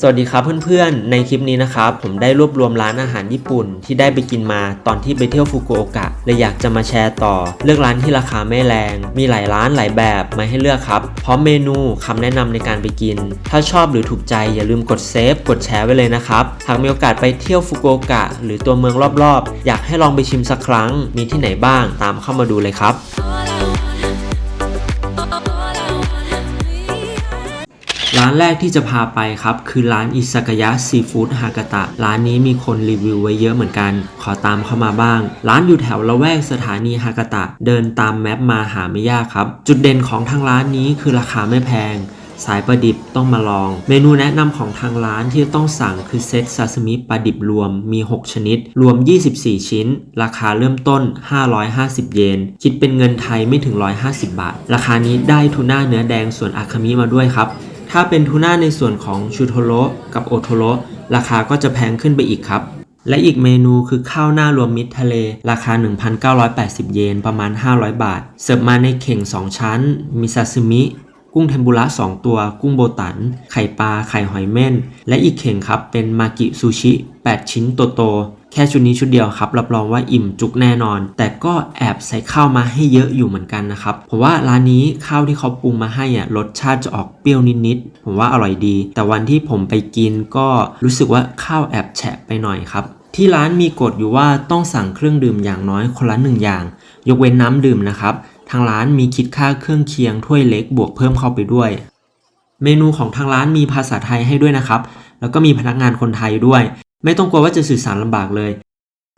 สวัสดีครับเพื่อนๆ ในคลิปนี้นะครับผมได้รวบรวมร้านอาหารญี่ปุ่นที่ได้ไปกินมาตอนที่ไปเที่ยวฟุกุโอกะเลยอยากจะมาแชร์ต่อ เลือกร้านที่ราคาไม่แรง มีหลายร้านหลายแบบมาให้เลือกครับ พร้อมเมนูคำแนะนำในการไปกิน ถ้าชอบหรือถูกใจอย่าลืมกดเซฟกดแชร์ไว้เลยนะครับหากมีโอกาสไปเที่ยวฟุกุโอกะหรือตัวเมืองรอบๆ อยากให้ลองไปชิมสักครั้ง มีที่ไหนบ้างตามเข้ามาดูเลยครับ ร้านแรกที่จะพาไปครับ คือร้านอิซากายะซีฟู้ดฮากาตะ ร้านนี้มีคนรีวิวไว้เยอะเหมือนกัน ขอตามเข้ามาบ้าง ร้านอยู่แถวละแวกสถานีฮากาตะ เดินตามแมปมาหาไม่ยากครับ จุดเด่นของทางร้านนี้คือราคาไม่แพงสายปลาดิบต้องมาลอง เมนูแนะนำของทางร้านที่ต้องสั่งคือเซตซาซิมิปลาดิบรวมมี 6 ชนิด รวม 24 ชิ้น ราคาเริ่มต้น 550 เยน คิดเป็นเงินไทยไม่ถึง 150 บาท ราคานี้ได้ทูน่าเนื้อแดงส่วนอาคามิมาด้วยครับ ถ้าเป็นทูน่าในส่วนของชูโทโรกับโอโทโรราคาก็จะแพงขึ้นไปอีกครับ และอีกเมนูคือข้าวหน้ารวมมิตรทะเล ราคา 1,980 เยนประมาณ 500 บาท เสิร์ฟมาในเข่ง 2 ชั้น มีซาซิมิ กุ้งเทมปุระ 2 ตัว กุ้งโบตัน ไข่ปลา ไข่หอยเม่น และอีกเข่งครับเป็นมากิซูชิ 8 ชิ้นโตๆแค่ชุดนี้ชุดเดียวครับรับรองว่าอิ่มจุกแน่นอน แต่ก็แอบใส่ข้าวมาให้เยอะอยู่เหมือนกันนะครับเพราะว่าร้านนี้ข้าวที่เขาปรุงมาให้อะรสชาติจะออกเปรี้ยวนิดๆผมว่าอร่อยดี แต่วันที่ผมไปกินก็รู้สึกว่าข้าวแอบแฉะไปหน่อยครับที่ร้านมีกฎอยู่ว่าต้องสั่งเครื่องดื่มอย่างน้อยคนละหนึ่งอย่าง ยกเว้นน้ำดื่มนะครับ ทางร้านมีคิดค่าเครื่องเคียงถ้วยเล็กบวกเพิ่มเข้าไปด้วย เมนูของทางร้านมีภาษาไทยให้ด้วยนะครับ แล้วก็มีพนักงานคนไทยด้วย ไม่ต้องกลัวว่าจะสื่อสารลำบากเลย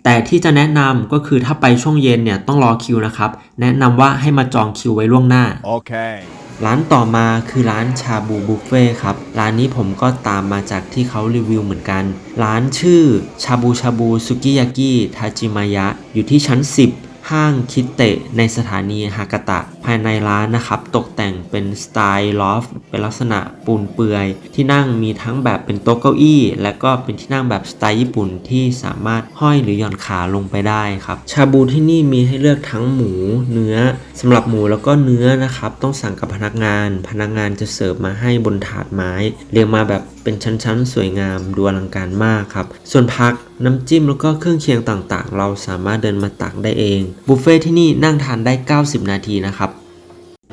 แต่ที่จะแนะนำก็คือถ้าไปช่วงเย็นเนี่ยต้องรอคิวนะครับ แนะนำว่าให้มาจองคิวไว้ล่วงหน้า Okay. ร้านต่อมาคือร้านชาบูบุฟเฟ่ครับ ร้านนี้ผมก็ตามมาจากที่เขารีวิวเหมือนกัน ร้านชื่อชาบูชาบูสุกิยากิทาจิมายะอยู่ที่ชั้น 10 ห้างคิเตะในสถานีฮากาตะ ภายในร้านนะครับ ตกแต่งเป็นสไตล์ลอฟเป็นลักษณะปูนเปือย ที่นั่งมีทั้งแบบเป็นโต๊ะเก้าอี้ และก็เป็นที่นั่งแบบสไตล์ญี่ปุ่นที่สามารถห้อยหรือหย่อนขาลงไปได้ครับ ชาบูที่นี่มีให้เลือกทั้งหมูเนื้อสำหรับหมูแล้วก็เนื้อนะครับ ต้องสั่งกับพนักงาน พนักงานจะเสิร์ฟมาให้บนถาดไม้ เรียงมาแบบเป็นชั้นๆ สวยงามดูอลังการมากครับ ส่วนผักน้ำจิ้มแล้วก็เครื่องเคียงต่างๆ เราสามารถเดินมาตักได้เอง บุฟเฟ่ที่นี่นั่งทานได้ 90 นาทีนะครับ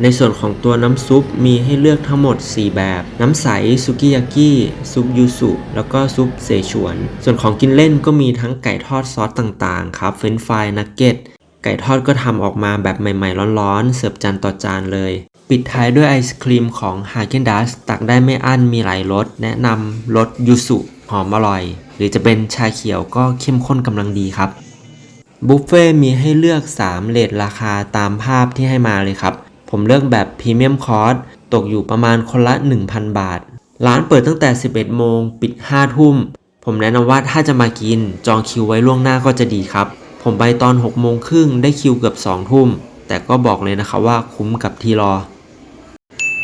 ในส่วนของตัวน้ำซุปมีให้เลือกทั้งหมด 4 แบบ น้ำใสซุกิยากิซุปยูสุแล้วก็ซุปเสฉวน ส่วนของกินเล่นก็มีทั้งไก่ทอดซอสต่างๆ ครับ เฟรนฟรายนักเก็ตไก่ทอดก็ทำออกมาแบบใหม่ๆ ร้อนๆ เสิร์ฟจานต่อจานเลย ปิดท้ายด้วยไอศครีมของ h a g e n d a z ตักได้ไม่อั้นมีหลายรสแนะนำรสยูสุหอมอร่อย หรือจะเป็นชาเขียวก็เข้มข้นกำลังดีครับ บุฟเฟ่มีให้เลือก 3 เลทราคาตามภาพที่ให้มาเลยครับ ผมเลือกแบบพรีเมียมคอร์สตกอยู่ประมาณคนละ 1,000 บาท ร้านเปิดตั้งแต่ 11 โมง ปิด 5 ทุ่ม ผมแนะนำว่าถ้าจะมากิน จองคิวไว้ล่วงหน้าก็จะดีครับ ผมไปตอน 6 โมงครึ่งได้คิวเกือบ 2 ทุ่ม แต่ก็บอกเลยนะคะว่าคุ้มกับที่รอ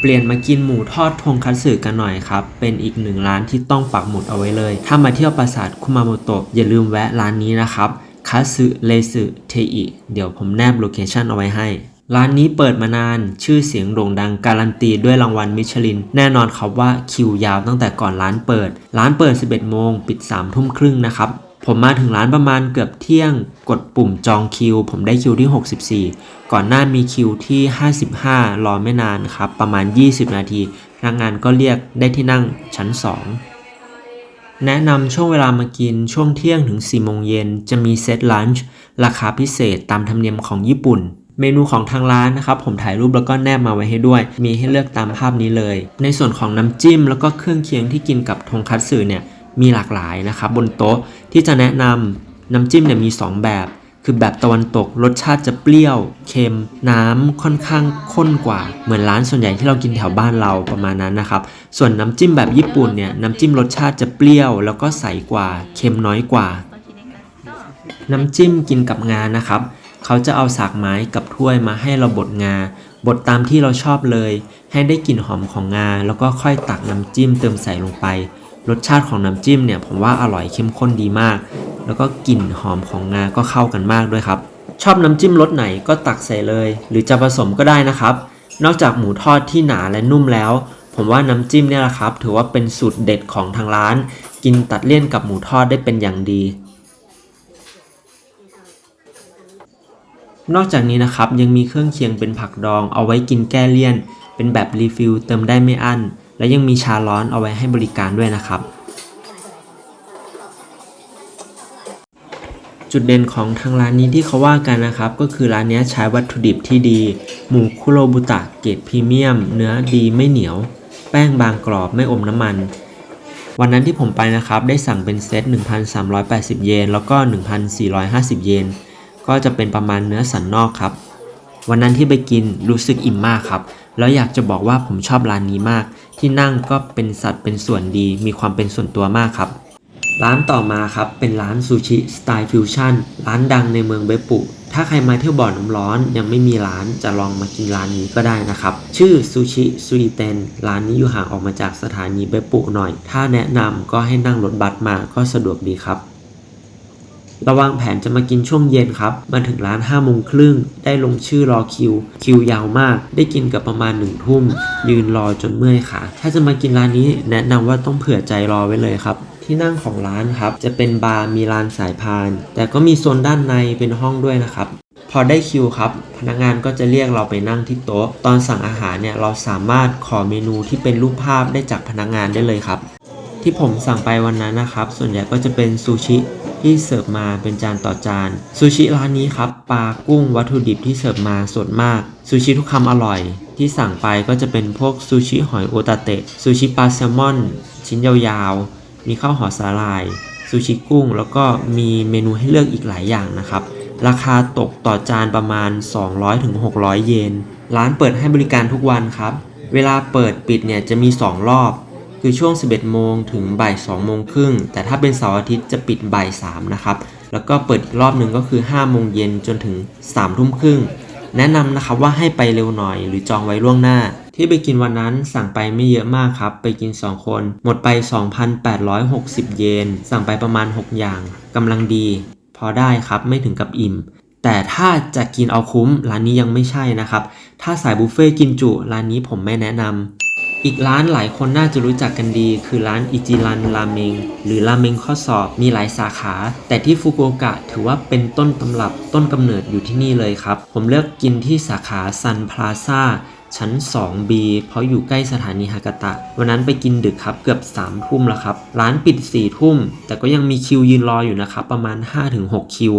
เปลี่ยนมากินหมูทอดทงคัตสึกันหน่อยครับ เป็นอีกหนึ่งร้านที่ต้องปักหมุดเอาไว้เลย ถ้ามาเที่ยวปราสาทคุมาโมโตะอย่าลืมแวะร้านนี้นะครับคัตสึเลสึเทอิเดี๋ยวผมแนบโลเคชันเอาไว้ให้ร้านนี้เปิดมานานชื่อเสียงโด่งดังการันตีด้วยรางวัลมิชลิน แน่นอนครับว่าคิวยาวตั้งแต่ก่อนร้านเปิด ร้านเปิด 11 โมง ปิด 3 ทุ่มครึ่งนะครับ ผมมาถึงร้านประมาณเกือบเที่ยง กดปุ่มจองคิว ผมได้คิวที่ 64 ก่อนหน้ามีคิวที่ 55 รอไม่นานครับ ประมาณ 20 นาทีพนักงานก็เรียกได้ที่นั่งชั้น 2 แนะนำช่วงเวลามากินช่วงเที่ยงถึง 4 โมงเย็น จะมีเซตลันช์ราคาพิเศษตามธรรมเนียมของญี่ปุ่นเมนูของทางร้านนะครับ ผมถ่ายรูปแล้วก็แนบมาไว้ให้ด้วย มีให้เลือกตามภาพนี้เลย ในส่วนของน้ำจิ้มแล้วก็เครื่องเคียงที่กินกับทงคัตสึเนี่ย มีหลากหลายนะครับบนโต๊ะที่จะแนะนำน้ำจิ้มเนี่ยมี 2 แบบ คือแบบตะวันตกรสชาติจะเปรี้ยว เค็ม น้ำค่อนข้างข้นกว่า เหมือนร้านส่วนใหญ่ที่เรากินแถวบ้านเราประมาณนั้นนะครับ ส่วนน้ำจิ้มแบบญี่ปุ่นเนี่ยน้ำจิ้มรสชาติจะเปรี้ยว แล้วก็ใสกว่า เค็มน้อยกว่า น้ำจิ้มกินกับงานะครับเขาจะเอาสากไม้กับถ้วยมาให้เราบดงา บดตามที่เราชอบเลย ให้ได้กลิ่นหอมของงา แล้วก็ค่อยตักน้ำจิ้มเติมใส่ลงไป รสชาติของน้ำจิ้มเนี่ยผมว่าอร่อยเข้มข้นดีมาก แล้วก็กลิ่นหอมของงาก็เข้ากันมากด้วยครับ ชอบน้ำจิ้มรสไหนก็ตักใส่เลย หรือจะผสมก็ได้นะครับ นอกจากหมูทอดที่หนาและนุ่มแล้ว ผมว่าน้ำจิ้มเนี่ยแหละครับ ถือว่าเป็นสูตรเด็ดของทางร้าน กินตัดเลี่ยนกับหมูทอดได้เป็นอย่างดีนอกจากนี้นะครับยังมีเครื่องเคียงเป็นผักดองเอาไว้กินแก้เลี่ยน เป็นแบบรีฟิลเติมได้ไม่อั้น และยังมีชาร้อนเอาไว้ให้บริการด้วยนะครับ จุดเด่นของทางร้านนี้ที่เขาว่ากันนะครับ ก็คือร้านนี้ใช้วัตถุดิบที่ดี หมูคุโรบุตะเกรดพรีเมียม เนื้อดีไม่เหนียว แป้งบางกรอบไม่อมน้ำมันวันนั้นที่ผมไปนะครับได้สั่งเป็นเซต 1,380 เยน แล้วก็ 1,450 เยน ก็จะเป็นประมาณเนื้อสันนอกครับ วันนั้นที่ไปกินรู้สึกอิ่มมากครับ แล้วอยากจะบอกว่าผมชอบร้านนี้มาก ที่นั่งก็เป็นสัดเป็นส่วนดี มีความเป็นส่วนตัวมากครับ ร้านต่อมาครับเป็นร้านซูชิสไตล์ฟิวชั่นร้านดังในเมืองเบปุ ถ้าใครมาเที่ยวบ่อน้ำร้อน ยังไม่มีร้านจะลองมากินร้านนี้ก็ได้นะครับ ชื่อซูชิซูริเตนร้านนี้อยู่ห่างออกมาจากสถานีเบปุหน่อย ถ้าแนะนำก็ให้นั่งรถบัสมาก็สะดวกดีครับ ระวางแผนจะมากินช่วงเย็นครับ มาถึงร้าน5้าโมงครึ่ง ได้ลงชื่อรอคิว คิวยาวมาก ได้กินกับประมาณ1นึ่ทุ่ม ยืนรอจนเมื่อยขา ถ้าจะมากินร้านนี้แนะนำว่าต้องเผื่อใจรอไว้เลยครับที่นั่งของร้านครับ จะเป็นบาร์มีลานสายพาน แต่ก็มีโซนด้านในเป็นห้องด้วยนะครับ พอได้คิวครับ พนักงานก็จะเรียกเราไปนั่งที่โต๊ะ ตอนสั่งอาหารเนี่ยเราสามารถขอเมนูที่เป็นรูปภาพได้จากพนักงานได้เลยครับ ที่ผมสั่งไปวันนั้นนะครับ ส่วนใหญ่ก็จะเป็นซูชิที่เสิร์ฟมาเป็นจานต่อจานซูชิร้านนี้ครับปลากุ้งวัตถุดิบที่เสิร์ฟมาสดมากซูชิทุกคำอร่อย ที่สั่งไปก็จะเป็นพวกซูชิหอยโอตาเตะซูชิปลาแซลมอน ชิ้นยาวๆ มีข้าวห่อสาหร่ายซูชิกุ้ง แล้วก็มีเมนูให้เลือกอีกหลายอย่างนะครับ ราคาตกต่อจานประมาณ 200-600 เยน ร้านเปิดให้บริการทุกวันครับ เวลาเปิดปิดเนี่ยจะมี 2 รอบ คือช่วง 11 โมงถึงบ่าย2โมงครึ่ง แต่ถ้าเป็นเสาร์อาทิตย์จะปิดบ่าย3นะครับ แล้วก็เปิดอีกรอบหนึ่งก็คือ 5 โมงเย็นจนถึง3ทุ่มครึ่ง แนะนำนะครับว่าให้ไปเร็วหน่อยหรือจองไว้ล่วงหน้า ที่ไปกินวันนั้นสั่งไปไม่เยอะมากครับ ไปกิน 2 คน หมดไป 2,860 เยน สั่งไปประมาณ 6 อย่างกำลังดี พอได้ครับไม่ถึงกับอิ่มแต่ถ้าจะกินเอาคุ้มร้านนี้ยังไม่ใช่นะครับ ถ้าสายบุฟเฟ่ต์กินจุร้านนี้ผมไม่แนะนำ อีกร้านหลายคนน่าจะรู้จักกันดี คือร้านอิจิรันราเมงหรือราเมงข้อสอบมีหลายสาขา แต่ที่ฟุกุโอกะถือว่าเป็นต้นตำรับต้นกำเนิดอยู่ที่นี่เลยครับ ผมเลือกกินที่สาขาซันพลาซ่าชั้น 2B เพราะอยู่ใกล้สถานีฮากาตะ วันนั้นไปกินดึกครับเกือบ 3 ทุ่มแล้วครับ ร้านปิด 4 ทุ่ม แต่ก็ยังมีคิวยืนรออยู่นะครับ ประมาณ 5-6 คิว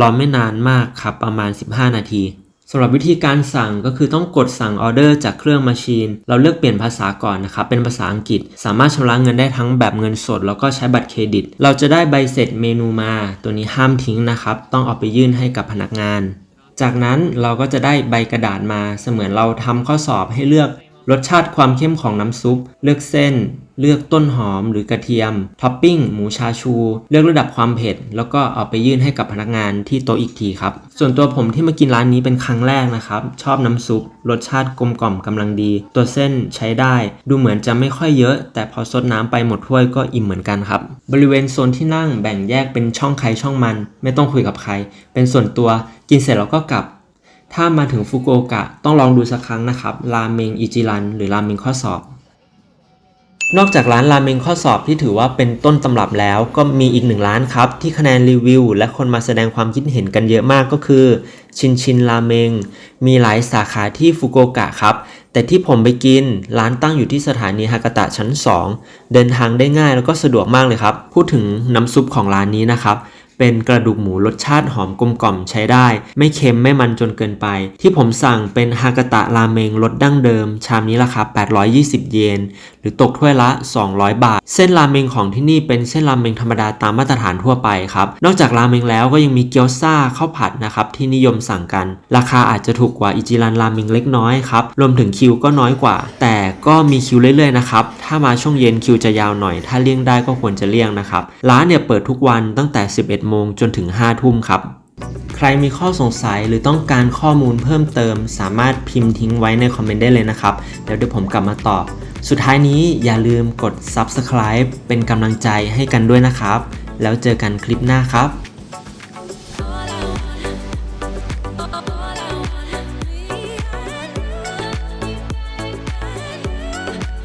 รอไม่นานมากครับ ประมาณ 15 นาที สำหรับวิธีการสั่งก็คือต้องกดสั่งออเดอร์จากเครื่องมาชีน เราเลือกเปลี่ยนภาษาก่อนนะครับ เป็นภาษาอังกฤษ สามารถชำระเงินได้ทั้งแบบเงินสด แล้วก็ใช้บัตรเครดิต เราจะได้ใบเสร็จเมนูมา ตัวนี้ห้ามทิ้งนะครับ ต้องเอาไปยื่นให้กับพนักงาน จากนั้นเราก็จะได้ใบกระดาษมา เสมือนเราทำข้อสอบให้เลือกรสชาติความเข้มของน้ำซุป เลือกเส้น เลือกต้นหอมหรือกระเทียม ท็อปปิ้ง หมูชาชู เลือกระดับความเผ็ด แล้วก็เอาไปยื่นให้กับพนักงานที่โต๊ะอีกทีครับ ส่วนตัวผมที่มากินร้านนี้เป็นครั้งแรกนะครับ ชอบน้ำซุป รสชาติกลมกล่อมกำลังดี ตัวเส้นใช้ได้ ดูเหมือนจะไม่ค่อยเยอะ แต่พอซดน้ำไปหมดถ้วยก็อิ่มเหมือนกันครับ บริเวณโซนที่นั่งแบ่งแยกเป็นช่องใครช่องมัน ไม่ต้องคุยกับใคร เป็นส่วนตัวกินเสร็จแล้วก็กลับถ้ามาถึงฟุกุโอกะต้องลองดูสักครั้งนะครับ ราเมงอิจิรัน หรือราเมงข้อสอบ นอกจากร้านราเมงข้อสอบที่ถือว่าเป็นต้นตำรับแล้ว ก็มีอีกหนึ่งร้านครับ ที่คะแนนรีวิว และคนมาแสดงความคิดเห็นกันเยอะมากก็คือ ชินชินราเมง มีหลายสาขาที่ฟุกุโอกะครับ แต่ที่ผมไปกินร้านตั้งอยู่ที่สถานีฮากาตะชั้น 2 เดินทางได้ง่ายแล้วก็สะดวกมากเลยครับ พูดถึงน้ำซุปของร้านนี้นะครับเป็นกระดูกหมูรสชาติหอมกลมกล่อมใช้ได้ ไม่เค็มไม่มันจนเกินไป ที่ผมสั่งเป็นฮากาตะราเมงรสดั้งเดิม ชามนี้ราคา 820 เยน รือตกถ้วยละ 200 บาท เส้นราเมงของที่นี่เป็นเส้นราเมงธรรมดาตามมาตรฐานทั่วไปครับนอกจากราเมงแล้วก็ยังมีเกี๊ยวซ่าข้าวผัดนะครับที่นิยมสั่งกัน ราคาอาจจะถูกกว่าอิจิรันราเมงเล็กน้อยครับรวมถึงคิวก็น้อยกว่า แต่ก็มีคิวเรื่อยๆนะครับถ้ามาช่วงเย็นคิวจะยาวหน่อย ถ้าเลี่ยงได้ก็ควรจะเลี่ยงนะครับร้านเนี่ยเปิดทุกวันตั้งแต่ 11 โมงจนถึง 5 ทุ่มครับใครมีข้อสงสัยหรือต้องการข้อมูลเพิ่มเติม สามารถพิมพ์ทิ้งไว้ในคอมเมนต์ได้เลยนะครับเดี๋ยวเดี๋ยวผมกลับมาตอบ สุดท้ายนี้อย่าลืมกด Subscribe เป็นกำลังใจให้กันด้วยนะครับ แล้วเจอกันคลิปหน้าครับ